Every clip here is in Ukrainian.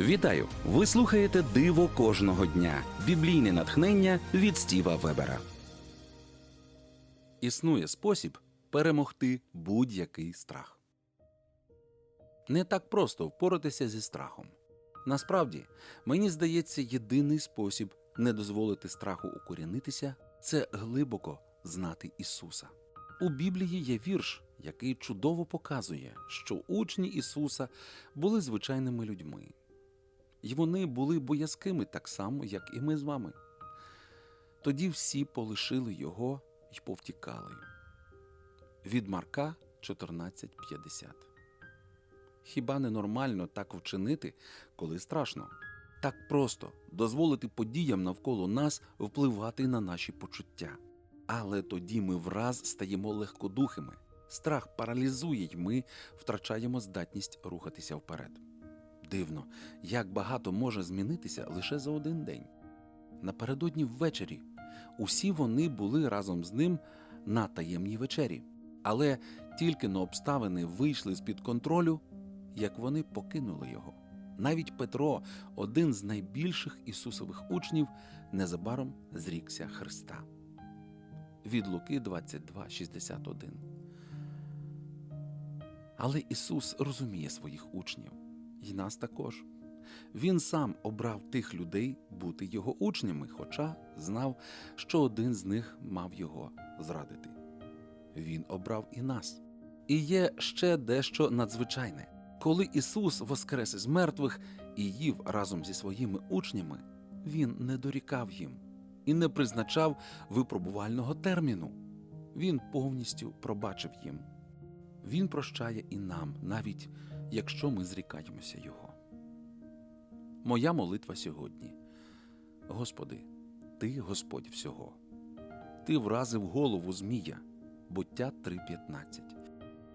Вітаю! Ви слухаєте Диво кожного дня. Біблійне натхнення від Стіва Вебера. Існує спосіб перемогти будь-який страх. Не так просто впоратися зі страхом. Насправді, мені здається, єдиний спосіб не дозволити страху укорінитися це глибоко знати Ісуса. У Біблії є вірш, який чудово показує, що учні Ісуса були звичайними людьми. І вони були боязкими так само, як і ми з вами. Тоді всі полишили його й повтікали. Від Марка 14.50 Хіба не нормально так вчинити, коли страшно? Так просто дозволити подіям навколо нас впливати на наші почуття. Але тоді ми враз стаємо легкодухими. Страх паралізує, й ми втрачаємо здатність рухатися вперед. Дивно, як багато може змінитися лише за один день. Напередодні ввечері усі вони були разом з ним на таємній вечері, але тільки но обставини вийшли з-під контролю, як вони покинули його. Навіть Петро, один з найбільших Ісусових учнів, незабаром зрікся Христа. Від Луки 22:61. Але Ісус розуміє своїх учнів і нас також. Він сам обрав тих людей бути його учнями, хоча знав, що один з них мав його зрадити. Він обрав і нас. І є ще дещо надзвичайне. Коли Ісус воскрес із мертвих і їв разом зі своїми учнями, Він не дорікав їм і не призначав випробувального терміну. Він повністю пробачив їм. Він прощає і нам, навіть якщо ми зрікаємося Його. Моя молитва сьогодні. Господи, Ти Господь всього. Ти вразив голову Змія, буття 3.15.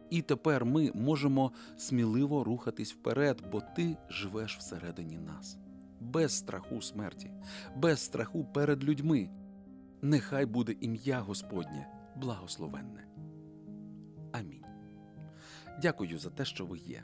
І тепер ми можемо сміливо рухатись вперед, бо Ти живеш всередині нас, без страху смерті, без страху перед людьми. Нехай буде ім'я Господнє благословенне. Амінь. Дякую за те, що ви є.